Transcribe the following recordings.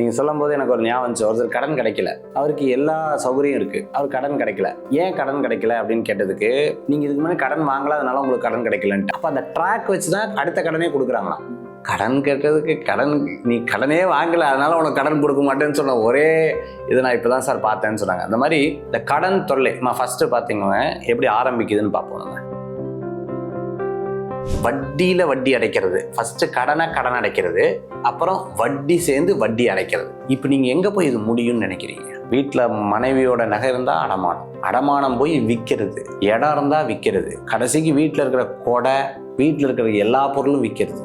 நீங்கள் சொல்லும் போது எனக்கு ஒரு ஞாபகம் வந்துச்சு. ஒருத்தர் கடன் கிடைக்கல. அவருக்கு எல்லா சௌகரியம் இருக்குது அவர் கடன் கிடைக்கல. ஏன் கடன் கிடைக்கல அப்படின்னு கேட்டதுக்கு நீங்கள் இதுக்கு முன்னாடி கடன் வாங்கல அதனால உங்களுக்கு கடன் கிடைக்கலன்ட்டு. அப்போ அந்த ட்ராக் வச்சு தான் அடுத்த கடனே கொடுக்குறாங்களாம். கடன் கேட்டதுக்கு கடன் நீ கடனே வாங்கல அதனால உனக்கு கடன் கொடுக்க மாட்டேன்னு சொன்ன ஒரே இது நான் இப்போ தான் சார் பார்த்தேன்னு சொன்னாங்க. அந்த மாதிரி இந்த கடன் தொல்லை நான் ஃபஸ்ட்டு பார்த்தீங்கன்னா எப்படி ஆரம்பிக்குதுன்னு பார்ப்போம் நம்ம. வட்டியில் வட்டி அடைக்கிறது. ஃபஸ்ட்டு கடனை கடன் அடைக்கிறது. அப்புறம் வட்டி சேர்ந்து வட்டி அடைக்கிறது. இப்போ நீங்கள் எங்கே போய் இது முடியும்னு நினைக்கிறீங்க? வீட்டில் மனைவியோட நகை இருந்தால் அடமானம். அடமானம் போய் விற்கிறது இடம் இருந்தால் விற்கிறது கடைசிக்கு வீட்டில் இருக்கிற கொடை வீட்டில் இருக்கிற எல்லா பொருளும் விற்கிறது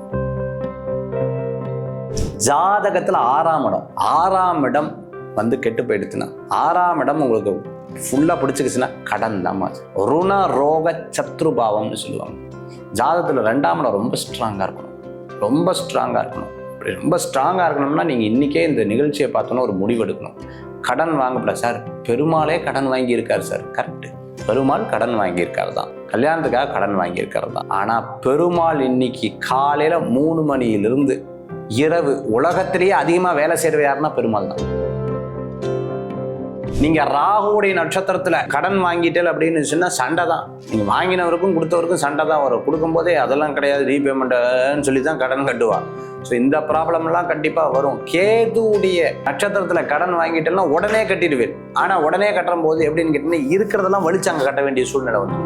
ஜாதகத்தில் ஆறாம் இடம். ஆறாம் இடம் வந்து கெட்டு போயிடுச்சுன்னா ஆறாம் இடம் உங்களுக்கு ஃபுல்லாக பிடிச்சிக்கிச்சுன்னா கடன் தான் ருண ரோக சத்ருபாவம்னு சொல்லுவாங்க. ஜாதகத்தில் ரெண்டாம் இடம் ரொம்ப ஸ்ட்ராங்காக இருக்கணும். ரொம்ப ஸ்ட்ராங்காக இருக்கணும். ரொம்ப ஸ்ட்ராங்காக இருக்கணும்னா நீங்கள் இன்றைக்கே இந்த நிகழ்ச்சியை பார்த்தோன்னா ஒரு முடிவு எடுக்கணும். கடன் வாங்கப்பட சார் பெருமாளே கடன் வாங்கியிருக்காரு சார். கரெக்டு பெருமாள் கடன் வாங்கியிருக்காரு தான். கல்யாணத்துக்காக கடன் வாங்கியிருக்காரு தான். ஆனால் பெருமாள் இன்னைக்கு காலையில் மூணு மணியிலிருந்து இரவு உலகத்திலேயே அதிகமாக வேலை செய்கிற யாருன்னா பெருமாள் தான். நீங்க ராகுவுடைய நட்சத்திரத்துல கடன் வாங்கிட்டேல் அப்படின்னு சொன்னா சண்டை தான். நீங்க வாங்கினவருக்கும் கொடுத்தவருக்கும் சண்டை தான் வரும். கொடுக்கும்போதே அதெல்லாம் கிடையாது. ரீபேமெண்ட்னு சொல்லி தான் கடன் கட்டுவா ஸோ இந்த ப்ராப்ளம்லாம் கண்டிப்பாக வரும். கேதுவுடைய நட்சத்திரத்தில் கடன் வாங்கிட்டேன்னா உடனே கட்டிடுவேன். ஆனால் உடனே கட்டுற போது எப்படின்னு கேட்டீங்கன்னா இருக்கிறதெல்லாம் வலிச்சு அங்கே கட்ட வேண்டிய சூழ்நிலை வந்து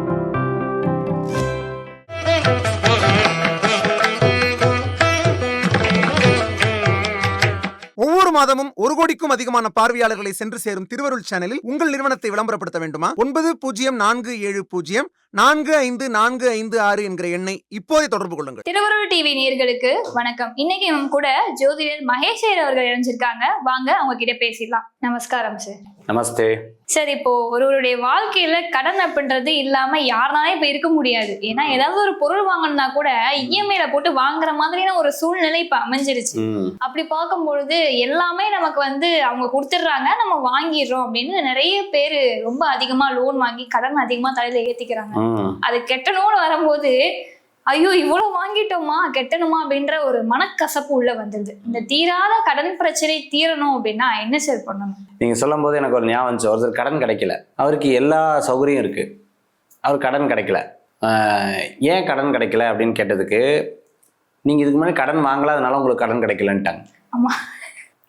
மாதமும் ஒரு கோடிக்கும் அதிகமான பார்வையாளர்களை சென்று சேரும் திருவருள் சேனலில் உங்கள் நிறுவனத்தை விளம்பரப்படுத்த வேண்டுமா? ஒன்பது பூஜ்ஜியம் நான்கு ஏழு பூஜ்ஜியம் நான்கு ஐந்து நான்கு ஐந்து ஆறு என்கிற எண்ணை இப்போதே தொடர்பு கொள்ளுங்கள். திருவருள் டிவி நேயர்களுக்கு வணக்கம். இன்னைக்கு நம்ம கூட ஜோதிடர் மகேஷ் ஐயர் அவர்கள் இணைஞ்சிருக்காங்க. வாங்க அவங்க கிட்ட பேசிடலாம். நமஸ்காரம் சார் நமஸ்தே. சார் இப்போ ஒருவருடைய வாழ்க்கையில கடன் அப்படின்றது இல்லாம யாருனாலும் இப்ப இருக்க முடியாது. ஏன்னா ஏதாவது ஒரு பொருள் வாங்கணும்னா கூட இஎம்ஐல போட்டு வாங்குற மாதிரியான ஒரு சூழ்நிலை இப்ப அமைஞ்சிருச்சு. அப்படி பார்க்கும்பொழுது எல்லாமே நமக்கு வந்து அவங்க கொடுத்துட்றாங்க. நம்ம வாங்கிடுறோம் அப்படின்னு நிறைய பேர் ரொம்ப அதிகமா லோன் வாங்கி கடன் அதிகமா தலையில ஏத்திக்கிறாங்க. அது கெட்டணும்னு வரும்போது ஐயோ இவ்வளவு வாங்கிட்டோமா கெட்டணுமா அப்படின்ற ஒரு மனக்கசப்பு உள்ள வந்துருது. இந்த தீராத கடன் பிரச்சனை தீரணும் அப்படின்னா என்ன சார் பண்ணணும்? நீங்கள் சொல்லும் போது எனக்கு ஒரு ஞாபகம் வந்துச்சு. ஒருத்தர் கடன் கிடைக்கல. அவருக்கு எல்லா சௌகரியம் இருக்குது அவர் கடன் கிடைக்கல. ஏன் கடன் கிடைக்கல அப்படின்னு கேட்டதுக்கு நீங்கள் இதுக்கு முன்னாடி கடன் வாங்கல அதனால உங்களுக்கு கடன் கிடைக்கலன்ட்டாங்க. ஆமா.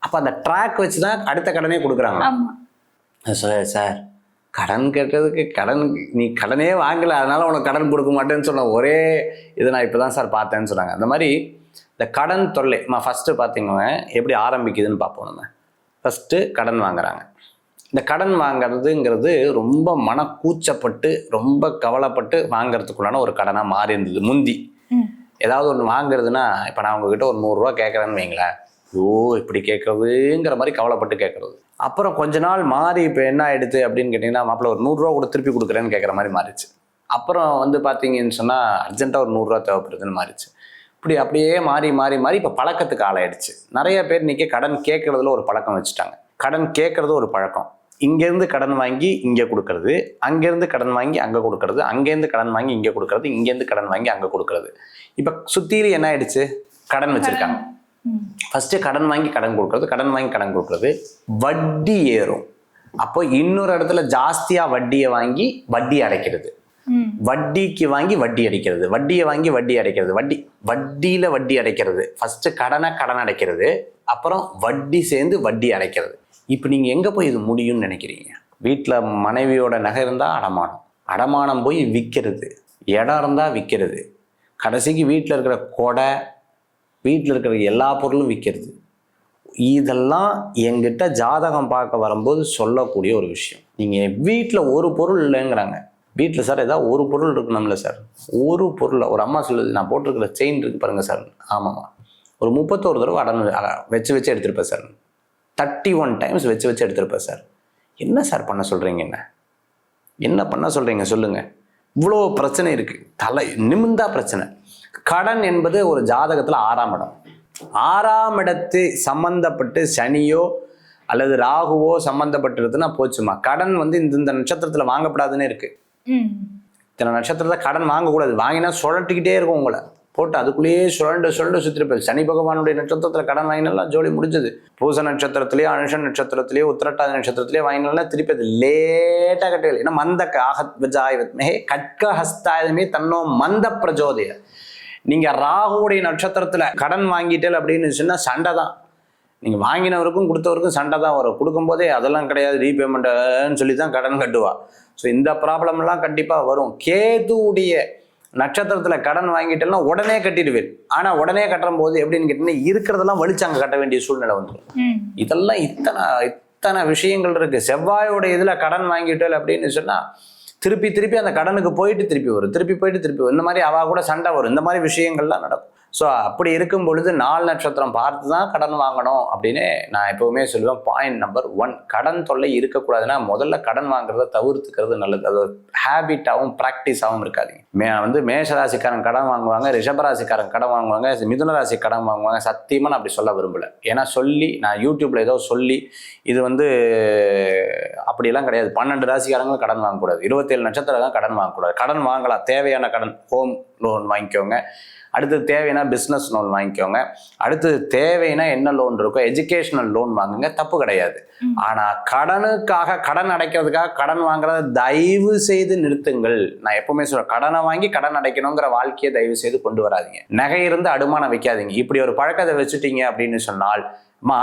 அப்போ அந்த ட்ராக் வச்சு தான் அடுத்த கடனே கொடுக்குறாங்க. ஆமா. சார் சார் கடன் கேட்டதுக்கு கடன் நீ கடனே வாங்கல அதனால உனக்கு கடன் கொடுக்க மாட்டேன்னு சொன்ன ஒரே இதை நான் இப்போ தான் சார் பார்த்தேன்னு சொன்னாங்க. அந்த மாதிரி இந்த கடன் தொல்லை நான் ஃபஸ்ட்டு பார்த்தீங்கன்னா எப்படி ஆரம்பிக்குதுன்னு பார்ப்போம் நம்ம. ஃபஸ்ட்டு கடன் வாங்குறாங்க. இந்த கடன் வாங்குறதுங்கிறது ரொம்ப மன கூச்சப்பட்டு ரொம்ப கவலைப்பட்டு வாங்குறதுக்குள்ளான ஒரு கடனாக மாறி இருந்தது முந்தி. ஏதாவது ஒன்று வாங்குறதுன்னா இப்போ நான் உங்ககிட்ட ஒரு நூறுரூவா கேட்குறேன்னு வைங்களேன். ஐயோ இப்படி கேட்குறதுங்கிற மாதிரி கவலைப்பட்டு கேட்குறது. அப்புறம் கொஞ்ச நாள் மாறி இப்போ என்ன ஆயிடுது அப்படின்னு கேட்டிங்கன்னா மாப்பிள்ள ஒரு நூறுரூவா கூட திருப்பி கொடுக்குறேன்னு கேட்குற மாதிரி மாறிச்சு அப்புறம் வந்து பார்த்தீங்கன்னு சொன்னால் அர்ஜென்ட்டாக ஒரு நூறுரூவா தேவைப்படுதுன்னு மாறிச்சு இப்படி அப்படியே மாறி மாறி மாறி இப்போ பழக்கத்துக்கு ஆளாயிடுச்சு. நிறைய பேர் இன்னைக்கு கடன் கேட்குறதுல ஒரு பழக்கம் வச்சுட்டாங்க. கடன் கேட்குறது ஒரு பழக்கம். இங்கேருந்து கடன் வாங்கி இங்கே கொடுக்கறது அங்கேருந்து கடன் வாங்கி அங்கே கொடுக்கறது அங்கேருந்து கடன் வாங்கி இங்கே கொடுக்கறது இங்கேருந்து கடன் வாங்கி அங்கே கொடுக்கறது. இப்போ சுத்தீரி என்ன ஆயிடுச்சு? கடன். வச்சுருக்காங்க. ஃபஸ்ட்டு கடன் வாங்கி கடன் கொடுக்கறது கடன் வாங்கி கடன் கொடுக்குறது. வட்டி ஏறும். அப்போ இன்னொரு இடத்துல ஜாஸ்தியாக வட்டியை வாங்கி வட்டி அடைக்கிறது. வட்டிக்கு வாங்கி வட்டி அடைக்கிறது. வட்டியை வாங்கி வட்டி அடைக்கிறது. வட்டி வட்டியில வட்டி அடைக்கிறது. ஃபர்ஸ்ட் கடனை கடன் அடைக்கிறது. அப்புறம் வட்டி சேர்ந்து வட்டி அடைக்கிறது. இப்போ நீங்க எங்க போய் இது முடியும்னு நினைக்கிறீங்க? வீட்டில் மனைவியோட நகை இருந்தா அடமானம். அடமானம் போய் விற்கிறது இடம் இருந்தா விற்கிறது கடைசிக்கு வீட்டில் இருக்கிற கொடை வீட்டில் இருக்கிற எல்லா பொருளும் விற்கிறது இதெல்லாம் எங்கிட்ட ஜாதகம் பார்க்க வரும்போது சொல்லக்கூடிய ஒரு விஷயம். நீங்கள் வீட்டில் ஒரு பொருள் இல்லைங்கிறாங்க. வீட்டில் சார் ஏதாவது ஒரு பொருள் இருக்கணும்ல சார். ஒரு பொருளை ஒரு அம்மா சொல்லுது நான் போட்டிருக்கிற செயின் இருக்கு பாருங்கள் சார். ஆமாம்மா. ஒரு முப்பத்தோரு தடவை அடன் வச்சு வச்சு எடுத்திருப்பேன் சார். தேர்ட்டி ஒன் டைம்ஸ் வச்சு வச்சு எடுத்திருப்பேன் சார். என்ன சார் பண்ண சொல்கிறீங்க என்ன? என்ன பண்ண சொல்கிறீங்க சொல்லுங்கள் இவ்வளோ பிரச்சனை இருக்குது தலை நிமிந்தா பிரச்சனை. கடன் என்பது ஒரு ஜாதகத்தில் ஆறாம் இடம். ஆறாம் இடத்து சம்பந்தப்பட்டு சனியோ அல்லது ராகுவோ சம்பந்தப்பட்டிருதுன்னா போச்சுமா. கடன் வந்து இந்த இந்த நட்சத்திரத்தில் வாங்கப்படாதுன்னு இருக்குது ம். இத்தனை நட்சத்திரத்தை கடன் வாங்கக்கூடாது. வாங்கினா சுழட்டிக்கிட்டே இருக்கும் உங்களை. போட்டு அதுக்குள்ளேயே சுழண்டு சுழண்டு சுத்திருப்பாரு சனி பகவானுடைய நட்சத்திரத்துல கடன் வாங்கினாலாம் ஜோலி முடிஞ்சது. பூச நட்சத்திரத்திலேயோ அனுஷ நட்சத்திரத்திலேயோ உத்திரட்டாதி நட்சத்திரத்திலேயோ வாங்கினாலும் திருப்பி அது லேட்டா கட்டல ஏன்னா மந்த ஆகத் விஜாய் வித்மஹே கட்க ஹஸ்தாயமே தன்னோ மந்த பிரஜோதய நீங்க ராகுவுடைய நட்சத்திரத்துல கடன் வாங்கிட்டேல் அப்படின்னு சொன்னா சண்டை தான். நீங்க வாங்கினவருக்கும் கொடுத்தவருக்கும் சண்டை தான் வரும். கொடுக்கும்போதே அதெல்லாம் கிடையாது. ரீபேமெண்ட்னு சொல்லி தான் கடன் கட்டுவா. ஸோ இந்த ப்ராப்ளம்லாம் கண்டிப்பா வரும். கேதுவுடைய நட்சத்திரத்துல கடன் வாங்கிட்டேன்னா உடனே கட்டிடுவேன். ஆனா உடனே கட்டுற போது எப்படின்னு கேட்டீங்கன்னா இருக்கிறதெல்லாம் வலிச்சாங்க கட்ட வேண்டிய சூழ்நிலை வந்துடும் ம். இதெல்லாம் இத்தனை இத்தனை விஷயங்கள் இருக்கு. செவ்வாயோட இதுல கடன் வாங்கிட்டல் அப்படின்னு சொன்னா திருப்பி திருப்பி அந்த கடனுக்கு போயிட்டு திருப்பி வரும். திருப்பி போயிட்டு திருப்பி வரும். இந்த மாதிரி அவ கூட சண்டை வரும். இந்த மாதிரி விஷயங்கள்லாம் நடக்கும். ஸோ அப்படி இருக்கும் பொழுது நாலு நட்சத்திரம் பார்த்து தான் கடன் வாங்கணும் அப்படின்னு நான் எப்பவுமே சொல்லுவேன். பாயிண்ட் நம்பர் ஒன் கடன் தொல்லை இருக்கக்கூடாதுன்னா முதல்ல கடன் வாங்குறத தவிர்த்துக்கிறது நல்லது. அது ஒரு ஹேபிட்டாகவும் ப்ராக்டிஸாகவும் இருக்காதிங்க. மே வந்து மேஷராசிக்காரன் கடன் வாங்குவாங்க ரிஷபராசிக்காரன் கடன் வாங்குவாங்க மிதுன ராசி கடன் வாங்குவாங்க. சத்தியமாக நான் அப்படி சொல்ல விரும்பல. ஏன்னா சொல்லி நான் யூடியூப்பில் ஏதோ சொல்லி இது வந்து அப்படியெல்லாம் கிடையாது. பன்னெண்டு ராசிக்காரங்களும் கடன் வாங்கக்கூடாது. இருபத்தேழு நட்சத்திரம் தான் கடன் வாங்கக்கூடாது. கடன் வாங்கலாம். தேவையான கடன் ஹோம் லோன் வாங்கிக்கோங்க. அடுத்தது தேவைன்னா பிஸ்னஸ் லோன் வாங்கிக்கோங்க. அடுத்தது தேவைன்னா என்ன லோன் இருக்கோ எஜுகேஷனல் லோன் வாங்குங்க. தப்பு கிடையாது. ஆனா கடனுக்காக கடன் அடைக்கிறதுக்காக கடன் வாங்குறத தயவு செய்து நிறுத்துங்கள். நான் எப்பவுமே சொல்றேன் கடனை வாங்கி கடன் அடைக்கணுங்கிற வாழ்க்கையை தயவு செய்து கொண்டு வராதீங்க. நகை இருந்து அடமானம் வைக்காதீங்க. இப்படி ஒரு பழக்கத்தை வச்சுட்டீங்க அப்படின்னு சொன்னால் அம்மா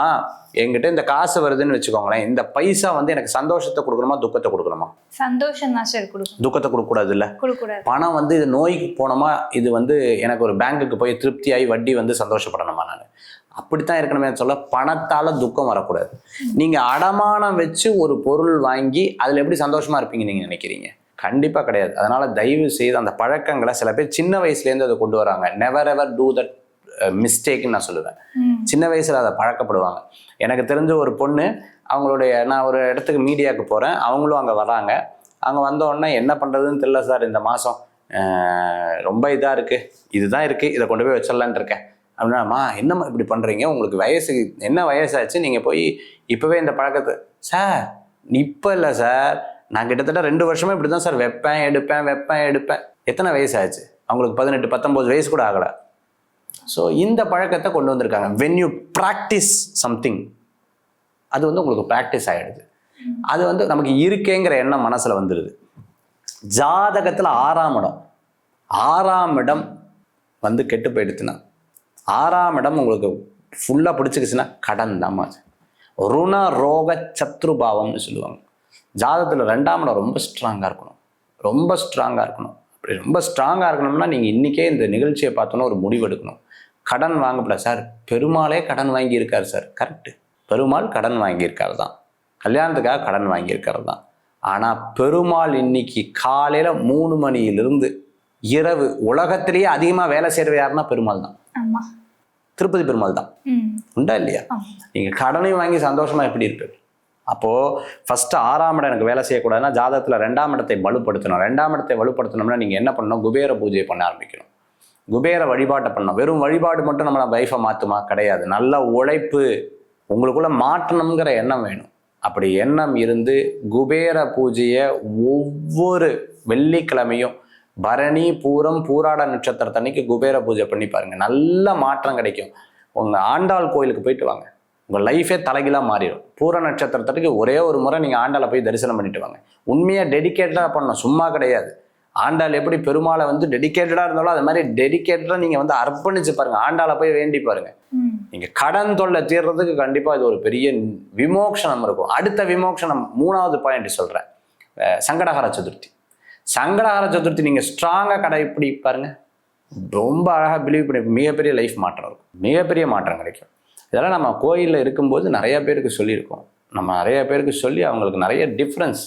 என்கிட்ட இந்த காசு வருதுன்னு வச்சுக்கோங்களேன் இந்த பைசா வந்து எனக்கு சந்தோஷத்தை கொடுக்கணுமா துக்கத்தை கொடுக்கணுமா? சந்தோஷம் தான் சார் கொடுக்கும். துக்கத்தை கொடுக்கக்கூடாது இல்ல கொடுக்கூடாது. பணம் வந்து இது நோய்க்கு போனோமா இது வந்து எனக்கு ஒரு பேங்க்குக்கு போய் திருப்தியாகி வட்டி வந்து சந்தோஷப்படணுமா நான்? அப்படித்தான் இருக்கணுமே சொல்ல பணத்தால துக்கம் வரக்கூடாது. நீங்க அடமானம் வச்சு ஒரு பொருள் வாங்கி அதுல எப்படி சந்தோஷமா இருப்பீங்க நீங்க நினைக்கிறீங்க? கண்டிப்பா கிடையாது. அதனால தயவு செய்து அந்த பழக்கங்களை சில பேர் சின்ன வயசுல இருந்து அதை கொண்டு வராங்க. நெவர் எவர் டூ தட் மிஸ்டேக்னு நான் சொல்லுவேன். சின்ன வயசுல அதை பழக்கப்படுவாங்க. எனக்கு தெரிஞ்ச ஒரு பொண்ணு அவங்களுடைய நான் ஒரு இடத்துக்கு மீடியாவுக்கு போகிறேன் அவங்களும் அங்கே வராங்க. அங்கே வந்த உடனே என்ன பண்ணுறதுன்னு தெரியல சார் இந்த மாதம் ரொம்ப இதாக இருக்குது இதுதான் இருக்குது இதை கொண்டு போய் வச்சிடலான்ட்டு இருக்கேன். அப்படின்னாம்மா என்னம்மா இப்படி பண்ணுறீங்க உங்களுக்கு வயசு என்ன வயசாச்சு? நீங்கள் போய் இப்போவே இந்த பழக்கத்தை சார் இப்போ இல்லை சார். நான் கிட்டத்தட்ட ரெண்டு வருஷமே இப்படி தான் சார் வைப்பேன் எடுப்பேன் வைப்பேன் எடுப்பேன். எத்தனை வயசாச்சு? அவங்களுக்கு பதினெட்டு பத்தொம்போது வயசு கூட ஆகலை. ஸோ இந்த பழக்கத்தை கொண்டு வந்திருக்காங்க. வென் யூ ப்ராக்டிஸ் சம்திங் அது வந்து உங்களுக்கு ப்ராக்டிஸ் ஆகிடுது அது வந்து நமக்கு இருக்கேங்கிற எண்ணம் மனசில் வந்துடுது ஜாதகத்தில் ஆறாம் இடம். ஆறாம் இடம் வந்து கெட்டு போயிடுச்சுன்னா ஆறாம் இடம் உங்களுக்கு ஃபுல்லாக பிடிச்சிக்கிச்சுன்னா கடன் தான் ருண ரோக சத்ருபாவம்னு சொல்லுவாங்க. ஜாதகத்தில் ரெண்டாம் இடம் ரொம்ப ஸ்ட்ராங்காக இருக்கணும். ரொம்ப ஸ்ட்ராங்காக இருக்கணும். அப்படி ரொம்ப ஸ்ட்ராங்காக இருக்கணும்னா நீங்கள் இன்றைக்கே இந்த நிகழ்ச்சியை பார்த்தோன்னா ஒரு முடிவு எடுக்கணும். கடன் வாங்கப்பட சார் பெருமாளே கடன் வாங்கியிருக்காரு சார். கரெக்டு பெருமாள் கடன் வாங்கியிருக்காரு தான். கல்யாணத்துக்காக கடன் வாங்கியிருக்காரு தான். ஆனால் பெருமாள் இன்னைக்கு காலையில் மூணு மணியிலிருந்து இரவு. உலகத்திலேயே அதிகமாக வேலை செய்கிறது யாருன்னா பெருமாள் தான். திருப்பதி பெருமாள் தான். உண்டா இல்லையா? நீங்கள் கடனையும் வாங்கி சந்தோஷமா எப்படி இருப்பீங்க? அப்போது ஃபர்ஸ்ட் ஆறாம் இடம் எனக்கு வேலை செய்யக்கூடாதுன்னா ஜாதகத்தில் ரெண்டாம் இடத்தை வலுப்படுத்தணும். ரெண்டாம் இடத்தை வலுப்படுத்தணும்னா நீங்கள் என்ன பண்ணணும்? குபேர பூஜை பண்ண ஆரம்பிக்கணும். குபேர வழிபாட்டை பண்ணணும். வெறும் வழிபாடு மட்டும் நம்மளை லைஃப்பை மாற்றுமா கிடையாது. நல்ல உழைப்பு. உங்களுக்குள்ள மாற்றணுங்கிற எண்ணம் வேணும். அப்படி எண்ணம் இருந்து குபேர பூஜையை ஒவ்வொரு வெள்ளிக்கிழமையும் பரணி பூரம் பூராட நட்சத்திரத்தன்னைக்கு குபேர பூஜை பண்ணி பாருங்க. நல்ல மாற்றம் கிடைக்கும். உங்கள் ஆண்டாள் கோயிலுக்கு போயிட்டு வாங்க. உங்கள் லைஃபே தலைகீழாக மாறிடும். பூர நட்சத்திரத்துக்கு ஒரே ஒரு முறை நீங்கள் ஆண்டாளை போய் தரிசனம் பண்ணிட்டு வாங்க. உண்மையாக டெடிக்கேட்டடாக பண்ணணும். சும்மா கிடையாது. ஆண்டாள் எப்படி பெருமாளை வந்து டெடிக்கேட்டடாக இருந்தாலும் அது மாதிரி டெடிக்கேட்டடாக நீங்கள் வந்து அர்ப்பணிச்சு பாருங்க. ஆண்டாளை போய் வேண்டி பாருங்க. ம். நீங்கள் கடன் தொல்லை தீர்றதுக்கு கண்டிப்பாக இது ஒரு பெரிய விமோக்ஷனம் இருக்கும். அடுத்த விமோக்ஷனம் மூணாவது பாயிண்ட் சொல்கிறேன் சங்கடஹர சதுர்த்தி. சங்கடஹர சதுர்த்தி நீங்கள் ஸ்ட்ராங்காக கடைப்பிடி பாருங்க. ரொம்ப அழகாக பிலீவ் பண்ணி மிகப்பெரிய லைஃப் மாற்றம் இருக்கும். மிகப்பெரிய மாற்றம் கிடைக்கும். இதெல்லாம் நம்ம கோயிலில் இருக்கும்போது நிறைய பேருக்கு சொல்லியிருக்கோம். நம்ம நிறைய பேருக்கு சொல்லி அவங்களுக்கு நிறைய டிஃப்ரென்ஸ்.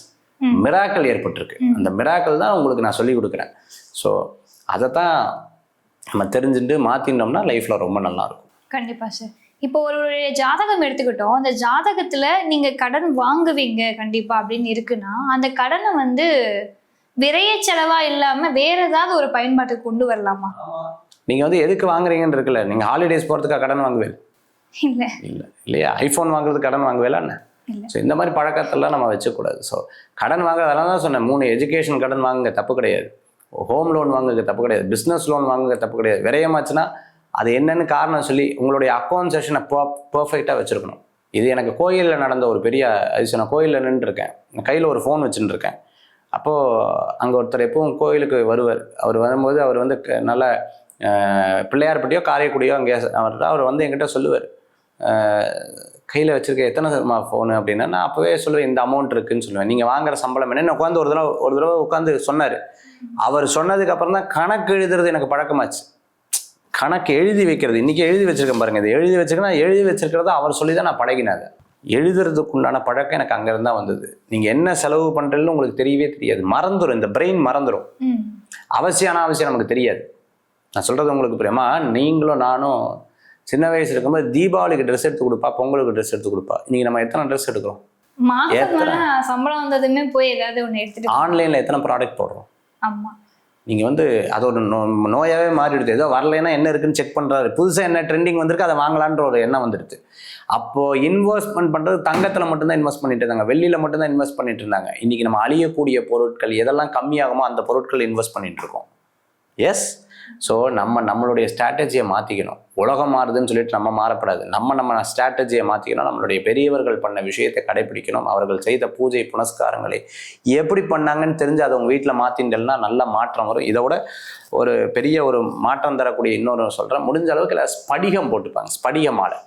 மிராக்கள் ஏற்பட்டிருக்கு. அந்த மிராக்கள் தான் உங்களுக்கு நான் சொல்லி கொடுக்குறேன். ஸோ அதை தான் நம்ம தெரிஞ்சுட்டு மாற்றினோம்னா லைஃப்பில் ரொம்ப நல்லா இருக்கும். கண்டிப்பா சார் இப்போ ஒருவருடைய ஜாதகம் எடுத்துக்கிட்டோம். அந்த ஜாதகத்துல நீங்க கடன் வாங்குவீங்க கண்டிப்பா அப்படின்னு இருக்குன்னா அந்த கடனை வந்து விரைய செலவா இல்லாம வேற ஏதாவது ஒரு பயன்பாட்டுக்கு கொண்டு வரலாமா? நீங்கள் வந்து எதுக்கு வாங்குறீங்கன்னு இருக்குல்ல. நீங்கள் ஹாலிடேஸ் போகிறதுக்காக கடன் வாங்குவேன் இல்ல. இல்லை. இல்லையா? ஐஃபோன் வாங்குறதுக்கு கடன் வாங்குவேல என்ன. ஸோ இந்த மாதிரி பழக்கத்தெல்லாம் நம்ம வச்சுக்கூடாது. ஸோ கடன் வாங்க அதெல்லாம் தான் சொன்னேன். மூணு எஜுகேஷன் கடன் வாங்குங்க தப்பு கிடையாது. ஹோம் லோன் வாங்குறது தப்பு கிடையாது. பிஸ்னஸ் லோன் வாங்குறது தப்பு கிடையாது. விரயமாச்சுன்னா அது என்னன்னு காரணம் சொல்லி உங்களுடைய அக்கௌண்ட் செஷனை பர்ஃபெக்டாக வச்சுருக்கணும். இது எனக்கு கோயிலில் நடந்த ஒரு பெரிய அதிசயம். நான் கோயிலில் நின்றுருக்கேன். கையில் ஒரு ஃபோன் வச்சுட்டு இருக்கேன் அப்போது அங்கே ஒருத்தர் எப்பவும் கோயிலுக்கு வருவார். அவர் வரும்போது அவர் வந்து க- நல்ல பிள்ளையார்பட்டியோ காரைக்குடியோ அங்கே அவர் அவர் வந்து என்கிட்ட சொல்லுவார். கையில் வச்சுருக்க எத்தனை சதமா ஃபோனு அப்படின்னா நான் அப்போவே சொல்லுவேன் இந்த அமௌண்ட் இருக்குன்னு சொல்லுவேன். நீங்கள் வாங்குற சம்பளம் என்ன உட்காந்து ஒரு தடவை ஒரு தடவை உட்காந்து சொன்னார். அவர் சொன்னதுக்கு அப்புறம் தான் கணக்கு எழுதுறது எனக்கு பழக்கமாச்சு. கணக்கு எழுதி வைக்கிறது. இன்றைக்கி எழுதி வச்சுருக்கேன் பாருங்கள் இது எழுதி வச்சுருக்கேன்னா எழுதி வச்சுருக்கிறத அவர் சொல்லி தான் நான் பழகினது எழுதுறதுக்கு உண்டான பழக்கம் எனக்கு அங்கேருந்து தான் வந்தது. நீங்கள் என்ன செலவு பண்ணுறதுன்னு உங்களுக்கு தெரியவே தெரியாது. மறந்துடும் இந்த பிரெயின் மறந்துடும் அவசியம் அனாவசியம் நமக்கு தெரியாது. நான் சொல்கிறது உங்களுக்கு புரியுமா நீங்களும் நானும் சின்ன வயசு இருக்கும்போது தீபாவளிக்கு ட்ரெஸ் எடுத்து கொடுப்பா பொங்கலுக்கு ட்ரெஸ் எடுத்து கொடுப்பா. இன்னைக்கு நம்ம எத்தனை ட்ரெஸ் எடுக்கிறோம்? சம்பளம் வந்ததுமே போய் ஏதாவது எடுத்துட்டு ஆன்லைனில் எத்தனை ப்ராடக்ட் போடுறோம்? ஆமா. நீங்கள் வந்து அது ஒரு நோ நோயாகவே மாறிடுது. ஏதோ வரலைன்னா என்ன இருக்குன்னு செக் பண்ணுறாரு புதுசாக என்ன ட்ரெண்டிங் வந்திருக்கு அதை வாங்கலான்ற ஒரு எண்ணம் வந்துடுது. அப்போது இன்வெஸ்ட்மெண்ட் பண்ணுறது தங்கத்தில் மட்டும்தான் இன்வெஸ்ட் பண்ணிட்டு இருந்தாங்க. வெள்ளியில் மட்டும்தான் இன்வெஸ்ட் பண்ணிட்டு இருந்தாங்க. இன்றைக்கி நம்ம அழியக்கூடிய பொருட்கள் எதெல்லாம் கம்மியாகுமோ அந்த பொருட்கள் இன்வெஸ்ட் பண்ணிட்டு இருக்கோம். எஸ் ஸோ நம்ம நம்மளுடைய ஸ்ட்ராட்டஜியை மாற்றிக்கணும் உலகம் மாறுதுன்னு சொல்லிட்டு நம்ம மாறப்படாது. நம்ம நம்ம ஸ்ட்ராட்டஜியை மாற்றிக்கணும் நம்மளுடைய பெரியவர்கள் பண்ண விஷயத்தை கடைபிடிக்கணும் அவர்கள் செய்த பூஜை புனஸ்காரங்களை எப்படி பண்ணாங்கன்னு தெரிஞ்சு அதை உங்கள் வீட்டில் மாற்றின்றல்னா நல்ல மாற்றம் வரும். இதோட ஒரு பெரிய ஒரு மாற்றம் தரக்கூடிய இன்னொரு சொல்கிறேன் முடிஞ்ச அளவுக்கு இல்லை ஸ்படிகம் போட்டுப்பாங்க. ஸ்படிக மாலை.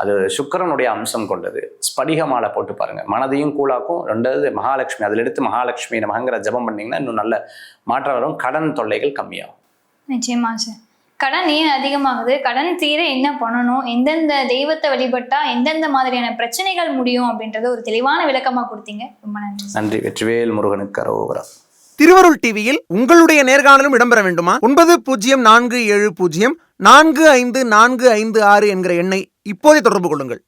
அது சுக்கிரனுடைய அம்சம் கொண்டது. ஸ்படிக மாலை போட்டு பாருங்க. மனதையும் கூலாக்கும் ரெண்டாவது மகாலட்சுமி. அதில் எடுத்து மகாலட்சுமி நமங்கிற ஜெபம் பண்ணிங்கன்னா இன்னும் நல்ல மாற்றம் வரும். கடன் தொல்லைகள் கம்மியாகும். நிச்சயமா சார் கடன் ஏன் அதிகமாகுது? கடன் தீர என்ன பண்ணணும்? எந்தெந்த தெய்வத்தை வழிபட்டா எந்தெந்த மாதிரியான பிரச்சனைகள் முடியும் அப்படின்றத ஒரு தெளிவான விளக்கமா கொடுத்தீங்க. ரொம்ப நன்றி. நன்றி. வெற்றிவேல் முருகனுக்கு அரோகரா திருவருள் டிவியில் உங்களுடைய நேர்காணலும் இடம்பெற வேண்டுமா? ஒன்பது பூஜ்ஜியம் நான்கு ஏழு பூஜ்ஜியம் நான்கு ஐந்து நான்கு ஐந்து ஆறு என்கிற எண்ணை இப்போதே தொடர்பு கொள்ளுங்கள்.